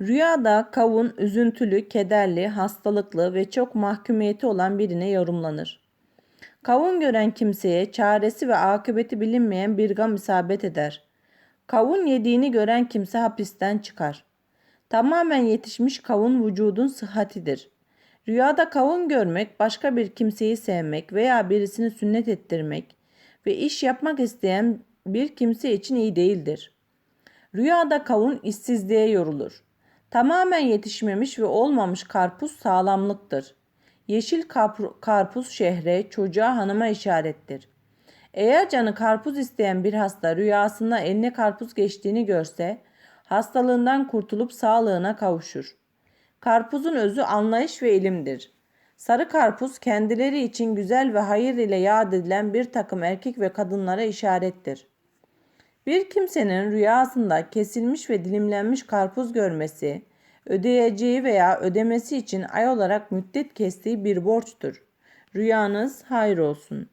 Rüyada kavun üzüntülü, kederli, hastalıklı ve çok mahkumiyeti olan birine yorumlanır. Kavun gören kimseye çaresi ve akıbeti bilinmeyen bir gam isabet eder. Kavun yediğini gören kimse hapisten çıkar. Tamamen yetişmiş kavun vücudun sıhhatidir. Rüyada kavun görmek, başka bir kimseyi sevmek veya birisini sünnet ettirmek ve iş yapmak isteyen bir kimse için iyi değildir. Rüyada kavun işsizliğe yorulur. Tamamen yetişmemiş ve olmamış karpuz sağlamlıktır. Yeşil karpuz şehre, çocuğa, hanıma işarettir. Eğer canı karpuz isteyen bir hasta rüyasında eline karpuz geçtiğini görse, hastalığından kurtulup sağlığına kavuşur. Karpuzun özü anlayış ve ilimdir. Sarı karpuz kendileri için güzel ve hayır ile yad edilen bir takım erkek ve kadınlara işarettir. Bir kimsenin rüyasında kesilmiş ve dilimlenmiş karpuz görmesi, ödeyeceği veya ödemesi için ay olarak müddet kestiği bir borçtur. Rüyanız hayır olsun.